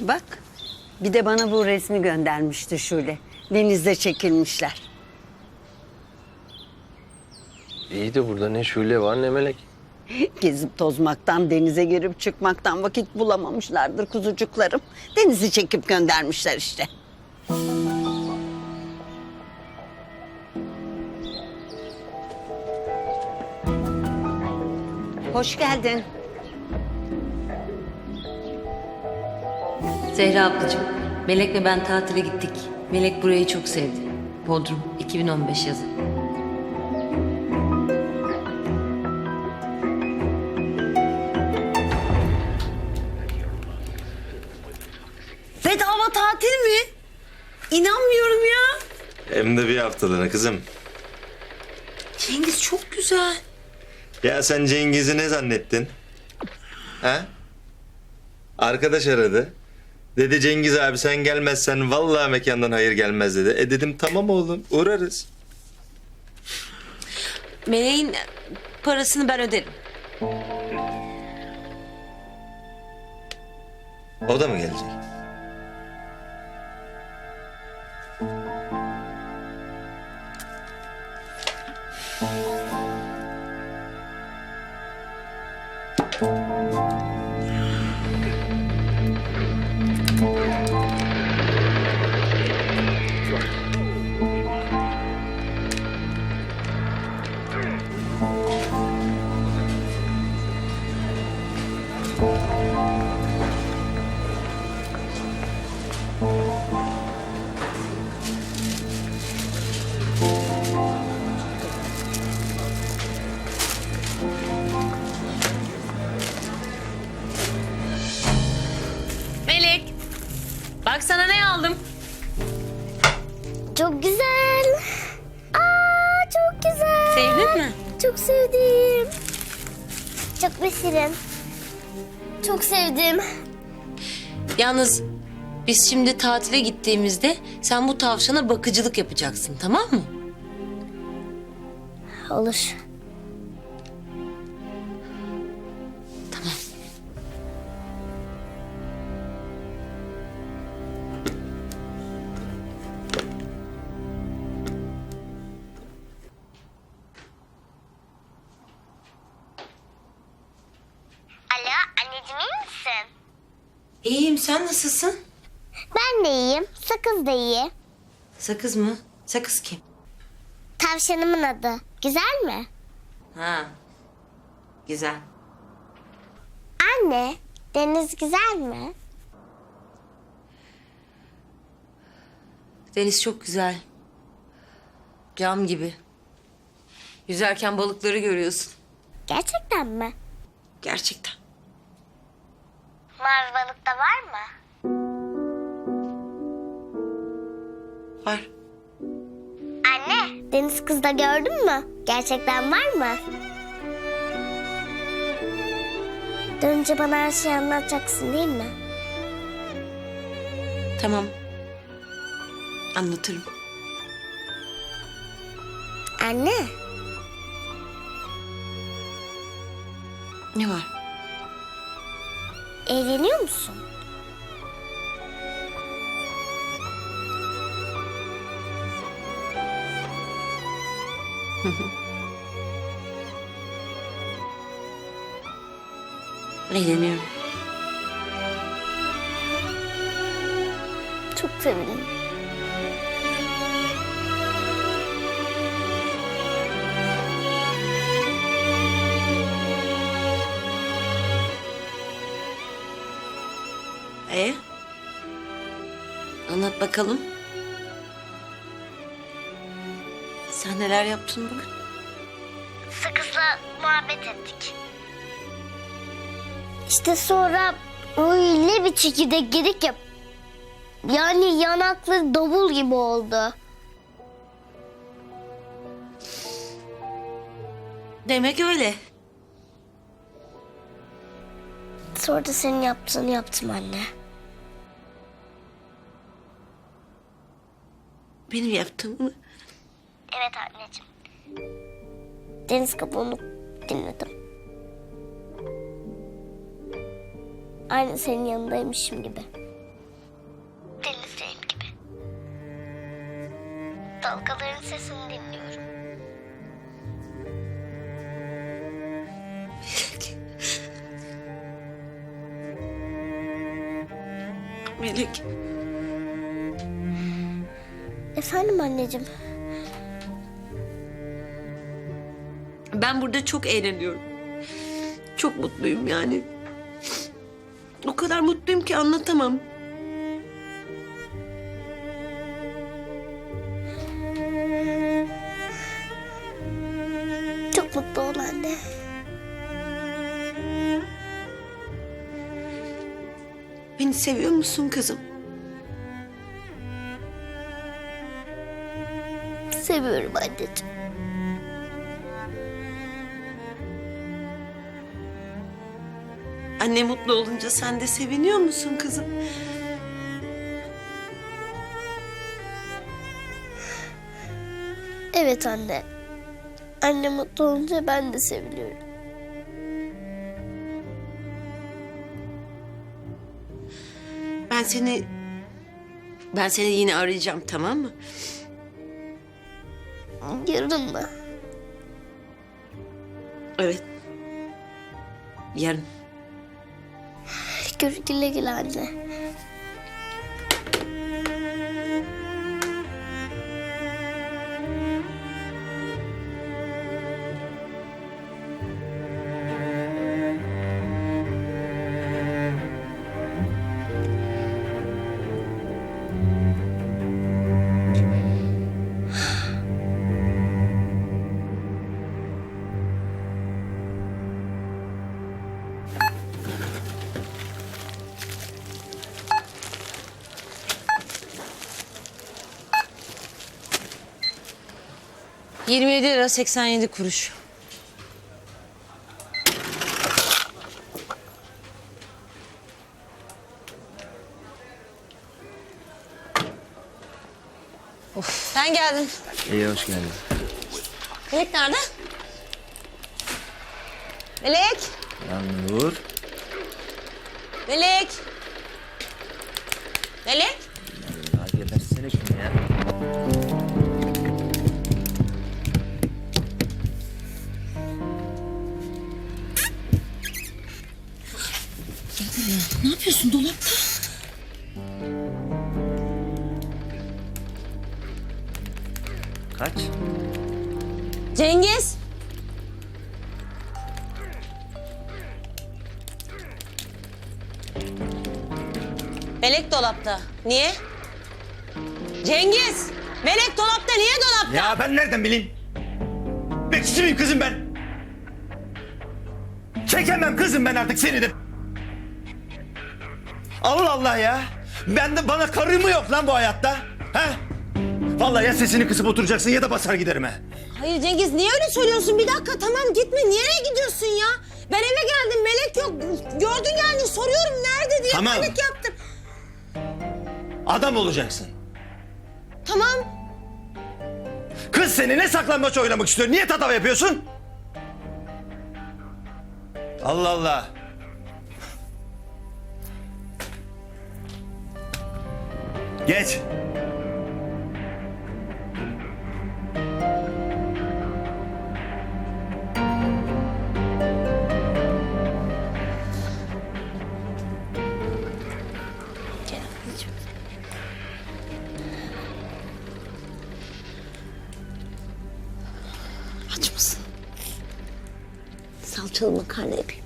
Bak bir de bana bu resmi göndermişti Şule. Denizde çekilmişler. İyi de burada ne Şule var ne Melek. Gezip tozmaktan, denize girip çıkmaktan vakit bulamamışlardır kuzucuklarım. Denizi çekip göndermişler işte. Hoş geldin. Zehra ablacığım, Melek ve ben tatile gittik. Melek burayı çok sevdi. Bodrum, 2015 yazı. Bedava tatil mi? İnanmıyorum ya. Hem de bir haftalığına kızım. Cengiz çok güzel. Ya sen Cengiz'i ne zannettin? Ha? Arkadaş aradı. Dedi Cengiz abi sen gelmezsen vallahi mekandan hayır gelmez dedi. E dedim tamam oğlum uğrarız. Meleğin parasını ben öderim. O da mı gelecek? Melek, Çok güzel. Aa çok güzel. Sevdin mi? Çok sevdim. Çok besirim. Çok sevdim. Yalnız biz şimdi tatile gittiğimizde sen bu tavşana bakıcılık yapacaksın tamam mı? Olur. Anneciğim iyi misin? İyiyim sen nasılsın? Ben de iyiyim. Sakız da iyi. Sakız mı? Sakız kim? Tavşanımın adı. Güzel mi? Ha. Güzel. Anne, deniz güzel mi? Deniz çok güzel. Cam gibi. Yüzerken balıkları görüyorsun. Gerçekten mi? Gerçekten. Mavi balık da var mı? Var. Anne, deniz kız da gördün mü? Gerçekten var mı? Dönünce bana her şeyi anlatacaksın değil mi? Tamam. Anlatırım. Anne, Ne var? Eğleniyor musun? Eğleniyorum. Çok sevindim. E? Anlat bakalım. Sen neler yaptın bugün? Sakızla muhabbet ettik. İşte sonra öyle bir çekirdek yedik ya. Yani yanakları davul gibi oldu. Demek öyle. Sonra da senin yaptığını yaptım anne. Benim yaptığımı? Evet anneciğim. Deniz kabuğunu dinledim. Aynı senin yanındaymışım gibi. Denizdeyim gibi. Dalgaların sesini dinliyorum. Melek. Melek. Efendim anneciğim. Ben burada çok eğleniyorum. Çok mutluyum yani. O kadar mutluyum ki anlatamam. Çok mutlu ol anne. Beni seviyor musun kızım? Seviyorum anneciğim. Anne mutlu olunca sen de seviniyor musun kızım? Evet anne. Anne mutlu olunca ben de seviniyorum. Ben seni... Ben seni yine arayacağım tamam mı? Yarın mı? Evet. Yarın. Gür güle güle anne. Yirmi yedi lira 87 kuruş. Of, sen geldin. İyi hoş geldin. Melek nerede? Melek! Lan Nur. Melek! Melek! Ne yapıyorsun dolapta? Kaç? Cengiz! Melek dolapta. Niye? Cengiz! Melek dolapta niye dolapta? Ya ben nereden bileyim? Bekçisi miyim kızım ben? Çekemem kızım ben artık seni de. Allah Allah ya. Ben de bana karı mı yok lan bu hayatta? He? Vallahi ya sesini kısıp oturacaksın ya da basar giderim ha. Hayır Cengiz niye öyle söylüyorsun? Bir dakika tamam gitme. Nereye gidiyorsun ya? Ben eve geldim Melek yok. Gördün yani soruyorum nerede diye Tamam. panik yaptım. Adam olacaksın. Tamam. Kız seni ne saklambaç oynamak istiyor? Niye tatava yapıyorsun? Allah Allah. Geç. Aç mısın? Salçalı makarna yapayım.